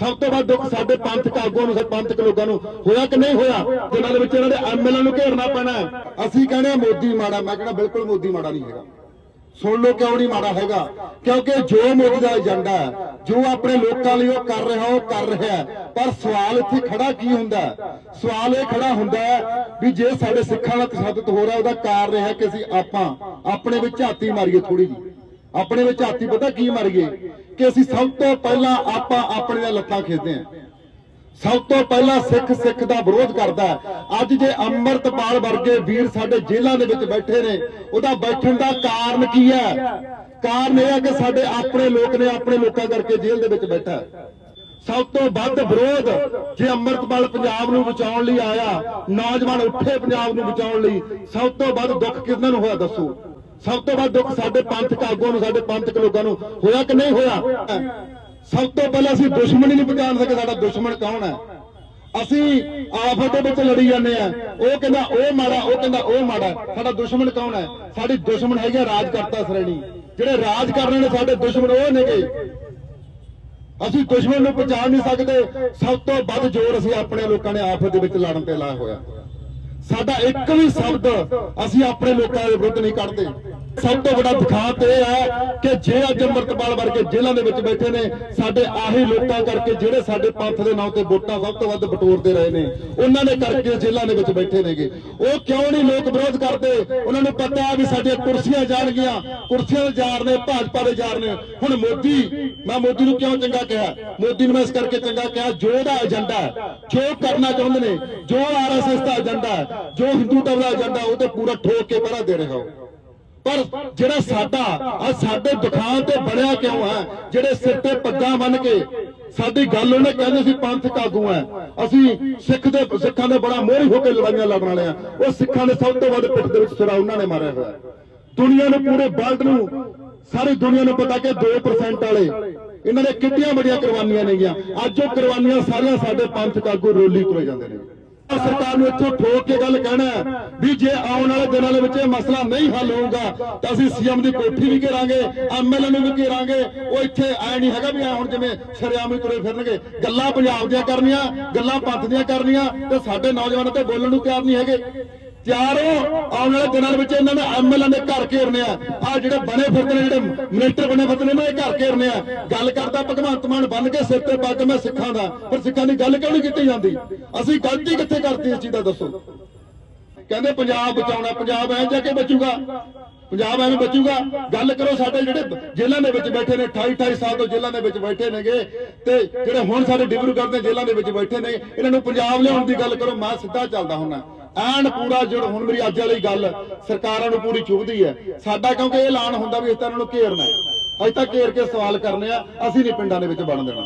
ਸਭ ਤੋਂ ਵੱਧ ਦੁੱਖ ਸਾਡੇ ਪੰਥਕ ਆਗੂਆਂ ਨੂੰ, ਸਾਡੇ ਲੋਕਾਂ ਨੂੰ। ਹੋਇਆ ਕਿ ਨਹੀਂ ਹੋਇਆ? ਜਿਨ੍ਹਾਂ ਦੇ ਵਿੱਚ ਇਹਨਾਂ ਦੇ ਐਮਐਲਏ ਨੂੰ ਘੇਰਨਾ ਪੈਣਾ ਅਸੀਂ ਕਹਿੰਦੇ ਮੋਦੀ ਮਾੜਾ, ਮੈਂ ਕਹਿੰਦਾ ਬਿਲਕੁਲ ਮੋਦੀ ਮਾੜਾ ਨਹੀਂ ਹੈਗਾ। ਸੁਣ ਲਓ ਕਿਉਂ ਨਹੀਂ ਮਾੜਾ ਹੈਗਾ? ਕਿਉਂਕਿ ਜੋ ਮੋਦੀ ਦਾ ਏਜੰਡਾ ਹੈ, ਜੋ ਆਪਣੇ ਲੋਕਾਂ ਲਈ ਉਹ ਕਰ ਰਿਹਾ, ਉਹ ਕਰ ਰਿਹਾ ਪਰ ਸਵਾਲ ਇੱਥੇ ਖੜਾ ਕੀ ਹੁੰਦਾ ਸਵਾਲ ਇਹ ਖੜਾ ਹੁੰਦਾ ਹੈ ਵੀ ਜੇ ਸਾਡੇ ਸਿੱਖਾਂ ਦਾ ਤਸ਼ੱਦਦ ਹੋ ਰਿਹਾ, ਉਹਦਾ ਕਾਰਨ ਇਹ ਹੈ ਕਿ ਅਸੀਂ ਆਪਾਂ, ਆਪਣੇ ਵਿੱਚ ਝਾਤੀ ਮਾਰੀਏ ਥੋੜੀ ਜੀ ਆਪਣੇ ਵਿੱਚ ਝਾਤੀ ਪਤਾ ਕੀ ਮਾਰੀਏ? ਕਿ ਅਸੀਂ ਸਭ ਤੋਂ ਪਹਿਲਾਂ ਆਪਾਂ ਆਪਣੀਆਂ ਲੱਤਾਂ ਖਿੱਚਦੇ ਹਾਂ। ਸਭ ਤੋਂ ਪਹਿਲਾਂ ਸਿੱਖ ਸਿੱਖ ਦਾ ਵਿਰੋਧ ਕਰਦਾ ਅੱਜ ਜੇ ਅੰਮ੍ਰਿਤਪਾਲ ਵਰਗੇ ਵੀਰ ਸਾਡੇ ਜੇਲ੍ਹਾਂ ਦੇ ਵਿੱਚ ਬੈਠੇ ਨੇ, ਉਹਦਾ ਬੈਠਣ ਦਾ ਕਾਰਨ ਕੀ ਹੈ? ਕਾਰਨ ਇਹ ਹੈ ਕਿ ਸਾਡੇ ਆਪਣੇ ਲੋਕ ਨੇ ਆਪਣੇ ਲੋਕਾਂ ਕਰਕੇ ਜੇਲ੍ਹ ਦੇ ਵਿੱਚ ਬੈਠਾ ਸਭ ਤੋਂ ਵੱਧ ਵਿਰੋਧ ਜੇ ਅੰਮ੍ਰਿਤਪਾਲ ਪੰਜਾਬ ਨੂੰ ਬਚਾਉਣ ਲਈ ਆਇਆ, ਨੌਜਵਾਨ ਉੱਠੇ ਪੰਜਾਬ ਨੂੰ ਬਚਾਉਣ ਲਈ, ਸਭ ਤੋਂ ਵੱਧ ਦੁੱਖ ਕਿਹਨਾਂ ਨੂੰ ਹੋਇਆ ਦੱਸੋ? ਸਭ ਤੋਂ ਵੱਧ ਦੁੱਖ ਸਾਡੇ ਪੰਥਕ ਆਗੂਆਂ ਨੂੰ, ਸਾਡੇ ਪੰਥਕ ਲੋਕਾਂ ਨੂੰ। ਹੋਇਆ ਕਿ ਨਹੀਂ ਹੋਇਆ? ਸਭ ਤੋਂ ਪਹਿਲਾਂ ਅਸੀਂ ਦੁਸ਼ਮਣੀ ਨਹੀਂ ਪਛਾਣ ਸਕੇ, ਸਾਡਾ ਦੁਸ਼ਮਣ ਕੌਣ ਹੈ? ਅਸੀਂ ਆਫਤ ਦੇ ਵਿੱਚ ਲੜੀ ਜਾਂਦੇ ਆ ਉਹ ਕਹਿੰਦਾ, ਉਹ ਮਾੜਾ, ਉਹ ਕਹਿੰਦਾ, ਉਹ ਮਾੜਾ। ਸਾਡਾ ਦੁਸ਼ਮਣ ਕੌਣ ਹੈ? ਸਾਡੀ ਦੁਸ਼ਮਣ ਹੈਗਾ ਰਾਜਕਰਤਾ ਸ਼੍ਰੇਣੀ। ਜਿਹੜੇ ਰਾਜ ਕਰ ਰਹੇ ਨੇ, ਸਾਡੇ ਦੁਸ਼ਮਣ ਉਹ ਨੇਗੇ। ਅਸੀਂ ਦੁਸ਼ਮਣ ਨੂੰ ਪਛਾਣ ਨਹੀਂ ਸਕਦੇ। ਸਭ ਤੋਂ ਵੱਧ ਜ਼ੋਰ ਅਸੀਂ ਆਪਣੇ ਲੋਕਾਂ ਨੇ ਆਫਤ ਦੇ ਵਿੱਚ ਲੜਨ ਤੇ ਲਾਇਆ ਹੋਇਆ। ਸਾਡਾ ਇੱਕ ਵੀ ਸ਼ਬਦ ਅਸੀਂ ਆਪਣੇ ਲੋਕਾਂ ਦੇ ਵਿਰੁੱਧ ਨਹੀਂ ਕੱਢਦੇ। ਸਭ ਤੋਂ ਵੱਡਾ ਦਿਖਾਤ ਇਹ ਹੈ ਕਿ ਜੇ ਅੱਜ ਅੰਮ੍ਰਿਤਪਾਲ ਵਰਗੇ ਜੇਲ੍ਹਾਂ ਦੇ ਵਿੱਚ ਬੈਠੇ ਨੇ, ਸਾਡੇ ਆਹੀ ਲੋਕਾਂ ਕਰਕੇ ਜਿਹੜੇ ਸਾਡੇ ਪੰਥ ਦੇ ਨਾਂ ਤੇ ਵੋਟਾਂ ਸਭ ਤੋਂ ਵੱਧ ਬਟੋਰਦੇ ਰਹੇ ਨੇ, ਉਹਨਾਂ ਨੇ ਕਰਕੇ ਜੇਲ੍ਹਾਂ ਦੇ ਵਿੱਚ ਬੈਠੇ ਨੇਗੇ। ਉਹ ਕਿਉਂ ਨਹੀਂ ਲੋਕ ਵਿਰੋਧ ਕਰਦੇ? ਉਹਨਾਂ ਨੂੰ ਪਤਾ ਹੈ ਵੀ ਸਾਡੀਆਂ ਕੁਰਸੀਆਂ ਜਾਣਗੀਆਂ। ਕੁਰਸੀਆਂ ਦੇ ਜਾਰ ਨੇ, ਭਾਜਪਾ ਦੇ ਜਾਰ ਨੇ। ਹੁਣ ਮੋਦੀ, ਮੈਂ ਮੋਦੀ ਨੂੰ ਕਿਉਂ ਚੰਗਾ ਕਿਹਾ? ਮੋਦੀ ਨੂੰ ਮੈਂ ਇਸ ਕਰਕੇ ਚੰਗਾ ਕਿਹਾ, ਜੋ ਦਾ ਏਜੰਡਾ ਜੋ ਕਰਨਾ ਚਾਹੁੰਦੇ ਨੇ, ਜੋ ਆਰਐਸਐਸ ਦਾ ਏਜੰਡਾ ਹੈ, ਜੋ ਹਿੰਦੂਤਵ ਦਾ ਏਜੰਡਾ ਉਹ ਤੇ ਪੂਰਾ ਠੋਕ ਕੇ ਪਹਿਰਾ ਦੇ ਰਿਹਾ ਹੋ। ਪਰ ਜਿਹੜਾ ਸਾਡਾ ਆ ਸਾਡੇ ਦੁਕਾਨ ਤੇ ਬਣਿਆ ਕਿਉਂ ਹੈ? ਜਿਹੜੇ ਸਿਰ ਤੇ ਪੱਗਾਂ ਬੰਨ ਕੇ ਸਾਡੀ ਗੱਲ ਉਹਨੇ ਕਹਿੰਦੇ ਸੀ ਪੰਥਕ ਆਗੂ ਹੈ। ਅਸੀਂ ਸਿੱਖ ਦੇ, ਸਿੱਖਾਂ ਦੇ ਬੜਾ ਮੋਹਰੀ ਹੋ ਕੇ ਲੜਾਈਆਂ ਲੜਨ ਵਾਲੇ ਆ ਉਹ ਸਿੱਖਾਂ ਦੇ ਸਭ ਤੋਂ ਵੱਧ ਪਿੱਠ ਦੇ ਵਿੱਚ ਸਿਰਾ ਉਹਨਾਂ ਨੇ ਮਾਰਿਆ ਹੋਇਆ ਹੈ। ਦੁਨੀਆ ਨੂੰ ਪੂਰੇ ਵਰਲਡ ਨੂੰ, ਸਾਰੀ ਦੁਨੀਆ ਨੂੰ ਪਤਾ ਕਿ 2% ਵਾਲੇ, ਇਹਨਾਂ ਨੇ ਕਿੰਨੀਆਂ ਬੜੀਆਂ ਕੁਰਬਾਨੀਆਂ ਨੇਗੀਆਂ। ਅੱਜ ਉਹ ਕੁਰਬਾਨੀਆਂ ਸਾਰੀਆਂ ਸਾਡੇ ਪੰਥਕ ਆਗੂ ਰੋਲੀ ਤੁਰੇ ਜਾਂਦੇ ਨੇ। ਸਰਕਾਰ ਨੂੰ ਇੱਥੋਂ ਠੋਕ ਕੇ ਗੱਲ ਕਹਿਣਾ ਵੀ ਜੇ ਆਉਣ ਵਾਲੇ ਦਿਨਾਂ ਦੇ ਵਿੱਚ ਇਹ ਮਸਲਾ ਨਹੀਂ ਹੱਲ ਹੋਊਗਾ ਤਾਂ ਅਸੀਂ ਸੀਐਮ ਦੀ ਕੋਠੀ ਵੀ ਘੇਰਾਂਗੇ ਐਮਐਲਏ ਨੂੰ ਵੀ ਘੇਰਾਂਗੇ। ਉਹ ਇੱਥੇ ਐ ਨਹੀਂ ਹੈਗਾ ਵੀ ਐ ਹੁਣ ਜਿਵੇਂ ਸ਼ਰਿਆਮ ਹੀ ਤੁਰੇ ਫਿਰਨਗੇ। ਗੱਲਾਂ ਪੰਜਾਬ ਦੀਆਂ ਕਰਨੀਆਂ, ਗੱਲਾਂ ਪੰਥ ਦੀਆਂ ਕਰਨੀਆਂ ਤੇ ਸਾਡੇ ਨੌਜਵਾਨਾਂ ਤੇ ਬੋਲਣ ਨੂੰ ਤਿਆਰ ਨਹੀਂ ਹੈਗੇ। ਤਿਆਰੋ ਆਉਣ ਵਾਲੇ ਦਿਨਾਂ ਦੇ ਵਿੱਚ ਇਹਨਾਂ ਨੇ ਐਮਐਲਏ ਦੇ ਘਰ ਘੇਰਨੇ ਆ। ਆ ਜਿਹੜੇ ਬਣੇ ਫਿਰਦੇ ਜਿਹੜੇ ਮਿਨਿਸਟਰ ਬਣੇ ਫਿਰਦੇ ਨੇ, ਇਹਨਾਂ ਘਰ ਘੇਰਨੇ ਆ। ਗੱਲ ਕਰਦਾ ਭਗਵੰਤ ਮਾਨ ਬੰਨ ਕੇ ਸਿਰ ਤੇ ਪੱਗ ਮੈਂ ਸਿੱਖਾਂ ਦਾ, ਪਰ ਸਿੱਖਾਂ ਦੀ ਗੱਲ ਕਿਉਂ ਨਹੀਂ ਕੀਤੀ ਜਾਂਦੀ? ਅਸੀਂ ਗਲਤੀ ਕਿੱਥੇ ਕਰਤੀ ਇਸ ਚੀਜ਼ ਦਾ ਦੱਸੋ? ਕਹਿੰਦੇ ਪੰਜਾਬ ਬਚਾਉਣਾ, ਪੰਜਾਬ ਐਂ ਜਾ ਕੇ ਬਚੂਗਾ। ਪੰਜਾਬ ਐਵੇਂ ਬਚੂਗਾ। ਗੱਲ ਕਰੋ ਸਾਡੇ ਜਿਹੜੇ ਜੇਲ੍ਹਾਂ ਦੇ ਵਿੱਚ ਬੈਠੇ ਨੇ 28 28 ਸਾਲ ਤੋਂ ਜੇਲ੍ਹਾਂ ਦੇ ਵਿੱਚ ਬੈਠੇ ਨੇਗੇ ਤੇ ਜਿਹੜੇ ਹੁਣ ਸਾਡੇ ਡਿਬਰੂਗੜ੍ਹ ਦੇ ਜੇਲ੍ਹਾਂ ਦੇ ਵਿੱਚ ਬੈਠੇ ਨੇ, ਇਹਨਾਂ ਨੂੰ ਪੰਜਾਬ ਲਿਆਉਣ ਦੀ ਗੱਲ ਕਰੋ, ਮੈਂ ਸਿੱਧਾ ਚੱਲਦਾ ਹੁੰਨਾ। ਐਨ ਪੂਰਾ ਜਿਹੜਾ ਹੁਣ ਮੇਰੀ ਅੱਜ ਵਾਲੀ ਗੱਲ ਸਰਕਾਰਾਂ ਨੂੰ ਪੂਰੀ ਚੁਭਦੀ ਹੈ ਸਾਡਾ ਕਿਉਂਕਿ ਇਹ ਐਲਾਨ ਹੁੰਦਾ ਵੀ ਇਸ ਤਰ੍ਹਾਂ ਇਹਨਾਂ ਨੂੰ ਘੇਰਨਾ ਹੈ। ਅੱਜ ਤੱਕ ਘੇਰ ਕੇ ਸਵਾਲ ਕਰਨੇ ਆ, ਅਸੀਂ ਨਹੀਂ ਪਿੰਡਾਂ ਦੇ ਵਿੱਚ ਬਣ ਦੇਣਾ